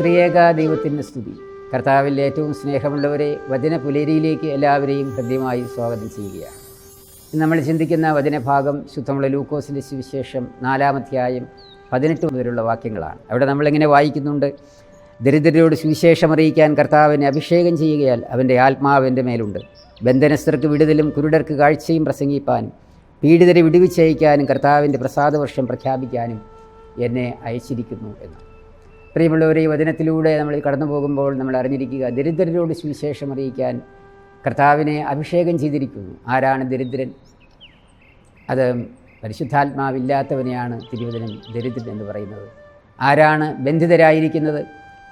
ത്രിയേക ദൈവത്തിന്റെ സ്തുതി. കർത്താവിൽ ഏറ്റവും സ്നേഹമുള്ളവരെ വചന പുലരിയിലേക്ക് എല്ലാവരെയും ഹൃദ്യമായി സ്വാഗതം ചെയ്യുകയാണ്. നമ്മൾ ചിന്തിക്കുന്ന വചനഭാഗം ശുദ്ധമുള്ള ലൂക്കോസിന്റെ സുവിശേഷം നാലാമധ്യായം പതിനെട്ട് മുതലുള്ള വാക്യങ്ങളാണ്. അവിടെ നമ്മളിങ്ങനെ വായിക്കുന്നുണ്ട് ദരിദ്രരോട് സുവിശേഷം അറിയിക്കാൻ കർത്താവിനെ അഭിഷേകം ചെയ്യുകയാൽ അവന്റെ ആത്മാവിന്റെ മേലുണ്ട്. ബന്ധനസ്ഥർക്ക് വിടുതലും കുരുടർക്ക് കാഴ്ചയും പ്രസംഗിപ്പാനും പീഡിതരെ വിടുവിച്ചയക്കാനും കർത്താവിന്റെ പ്രസാദവർഷം പ്രഖ്യാപിക്കാനും എന്നെ അയച്ചിരിക്കുന്നു എന്ന്. പ്രിയമുള്ളവരെ ഈ വചനത്തിലൂടെ നമ്മൾ കടന്നു പോകുമ്പോൾ നമ്മൾ അറിഞ്ഞിരിക്കുക ദരിദ്രരോട് സുവിശേഷം അറിയിക്കാൻ കർത്താവിനെ അഭിഷേകം ചെയ്തിരിക്കുന്നു. ആരാണ് ദരിദ്രൻ? അത് പരിശുദ്ധാത്മാവില്ലാത്തവനെയാണ് തിരുവചനം ദരിദ്രൻ എന്ന് പറയുന്നത്. ആരാണ് ബന്ധിതരായിരിക്കുന്നത്?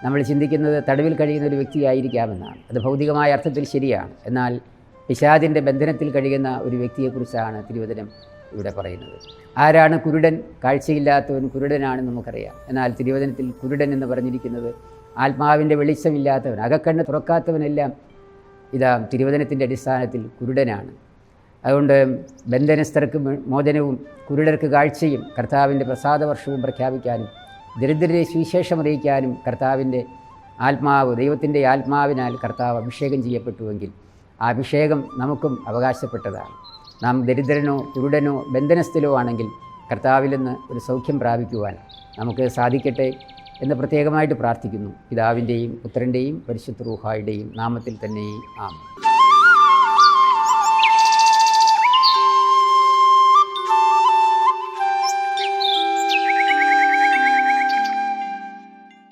നമ്മൾ ചിന്തിക്കുന്നത് തടവിൽ കഴിയുന്ന ഒരു വ്യക്തിയായിരിക്കാമെന്നാണ് അത് ഭൗതികമായ അർത്ഥത്തിൽ ശരിയാണ്. എന്നാൽ പിശാദിന്റെ ബന്ധനത്തിൽ കഴിയുന്ന ഒരു വ്യക്തിയെക്കുറിച്ചാണ് തിരുവചനം ഇവിടെ പറയുന്നത്. ആരാണ് കുരുടൻ? കാഴ്ചയില്ലാത്തവൻ കുരുടനാണെന്ന് നമുക്കറിയാം. എന്നാൽ തിരുവചനത്തിൽ കുരുടൻ എന്ന് പറഞ്ഞിരിക്കുന്നത് ആത്മാവിന്റെ വെളിച്ചമില്ലാത്തവൻ അകക്കണ്ണ് തുറക്കാത്തവനെല്ലാം ഇതാ തിരുവചനത്തിന്റെ അടിസ്ഥാനത്തിൽ കുരുടനാണ്. അതുകൊണ്ട് ബന്ധനസ്ഥർക്ക് മോചനവും കുരുടർക്ക് കാഴ്ചയും കർത്താവിന്റെ പ്രസാദവർഷവും പ്രഖ്യാപിക്കാനും ദരിദ്രരെ സുവിശേഷം അറിയിക്കാനും കർത്താവിന്റെ ആത്മാവ് ദൈവത്തിന്റെ ആത്മാവിനാൽ കർത്താവ് അഭിഷേകം ചെയ്യപ്പെട്ടുവെങ്കിൽ ആ അഭിഷേകം നമുക്കും അവകാശപ്പെട്ടതാണ്. നാം ദരിദ്രനോ കുരുടനോ ബന്ധനസ്ഥലോ ആണെങ്കിൽ കർത്താവിൽ നിന്ന് ഒരു സൗഖ്യം പ്രാപിക്കുവാൻ നമുക്ക് സാധിക്കട്ടെ എന്ന് പ്രത്യേകമായിട്ട് പ്രാർത്ഥിക്കുന്നു. പിതാവിന്റെയും പുത്രന്റെയും പരിശുദ്ധ റൂഹായുടെയും നാമത്തിൽ തന്നെ ആമേൻ.